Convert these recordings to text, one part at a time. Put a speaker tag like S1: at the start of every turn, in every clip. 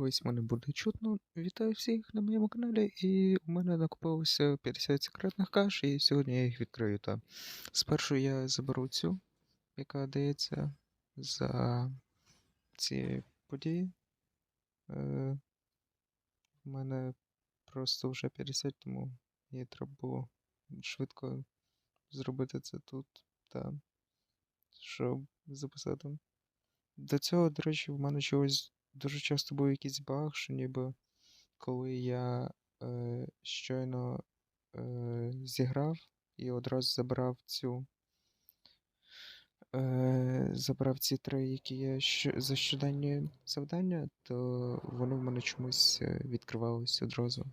S1: Сподіваюсь, мене буде чутно. Вітаю всіх на моєму каналі, і у мене накопилося 50 секретних каш, і сьогодні я їх відкрию. Та спершу я заберу цю, яка дається за ці події. Е, У мене просто вже 50, тому мені треба було швидко зробити це тут, та щоб записати. До цього, до речі, в мене чогось дуже часто був якийсь баг, що ніби коли я е, щойно е, зіграв і одразу забрав цю. Е, забрав ці три, які є за щоденні завдання, то вони в мене чомусь е, відкривалися одразу.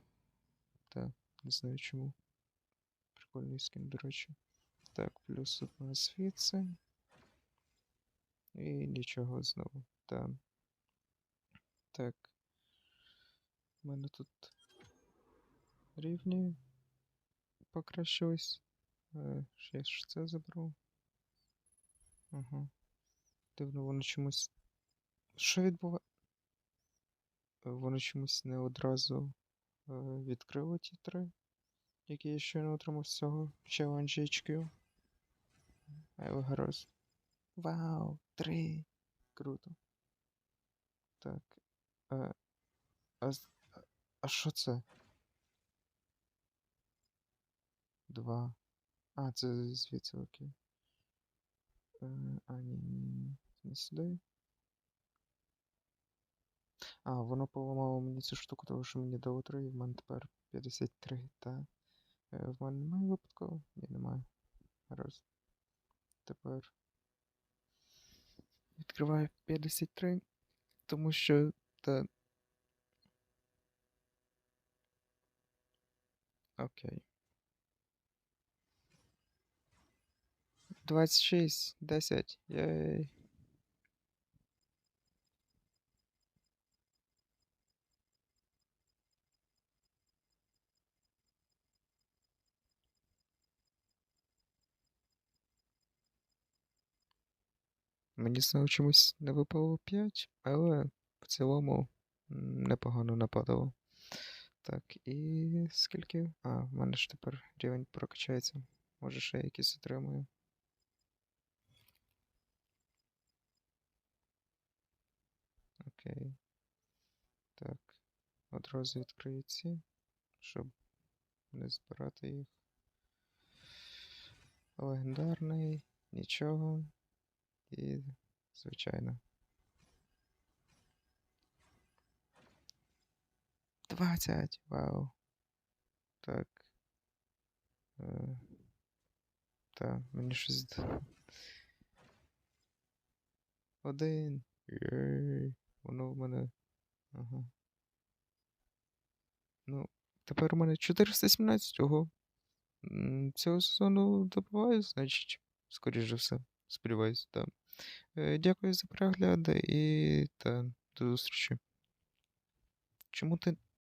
S1: Та, не знаю чому. Прикольний скін, до речі. Так, плюс одна звідси. І нічого знову. Та. Так. У мене тут рівні покращились. Е, ще я ж це заберу. Ага. Дивно, воно чомусь. Що відбувається? Воно чомусь не одразу е, відкрило ті три, які я щойно отримав з цього Challenge HQ. Але гаразд. Вау, три. Круто. Так. Е, а, а- а що це? Два. А, це звідси, окей. Е, а, ні, ні. Не сюди. А, воно поламало мені цю штуку, тому що мені дало 3, і в мене тепер 53, та. Е, в мене немає випадково? Ні, немає. Раз. Тепер. Відкриваю 53, тому що. Та. Окей. 26, 10. Єй. Мені знову чомусь не випало 5, але в цілому непогано нападало. Так, і скільки? А, в мене ж тепер рівень прокачається. Може ще якийсь отримую. Окей. Так. Одразу відкрию ці, щоб не збирати їх. Легендарний, нічого. І звичайно. 20! Вау. Так. Та, мені щось. Один. Єй. Воно в мене. Ага. Ну, тепер у мене 417, ого. Цього сезону добиваю, значить, скоріш за все. Сподіваюсь, так. Е, Дякую за перегляд і та до зустрічі. Чому ти